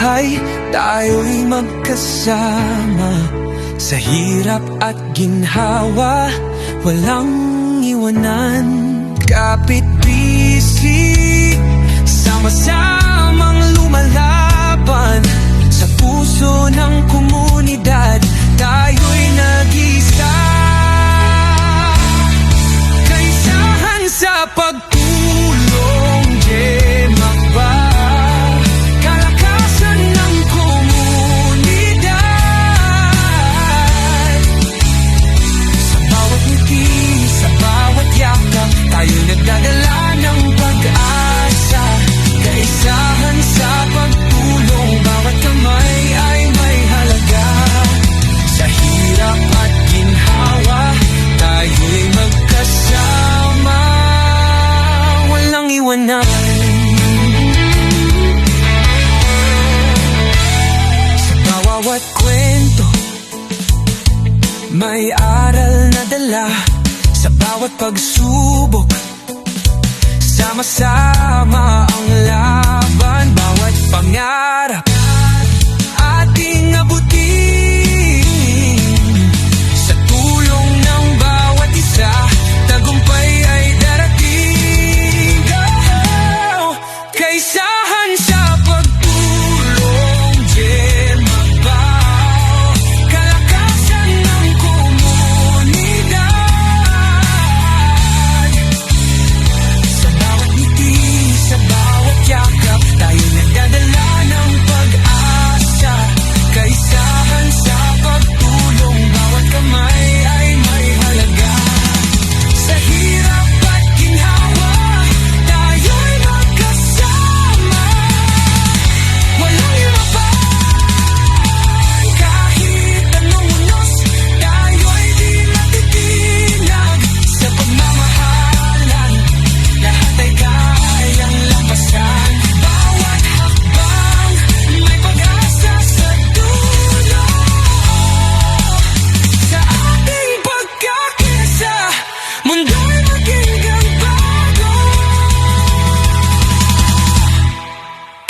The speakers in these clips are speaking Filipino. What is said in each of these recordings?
buhay Tayo'y magkasama. Sa hirap at ginhawa Walang iwanan. Kapit-bisig Sama-samang lupa May aral na dala sa bawat pagsubok. Sama-sama ang laban, bawat pangarap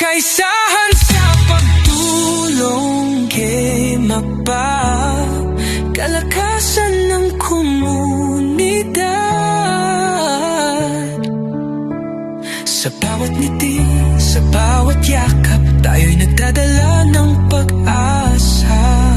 Kaysahan sa pagtulong kay mapa Kalakasan ng komunidad. Sa bawat ngiti, sa bawat yakap Tayo'y nagdadala ng pag-asa.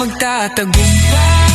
magtatagumpay.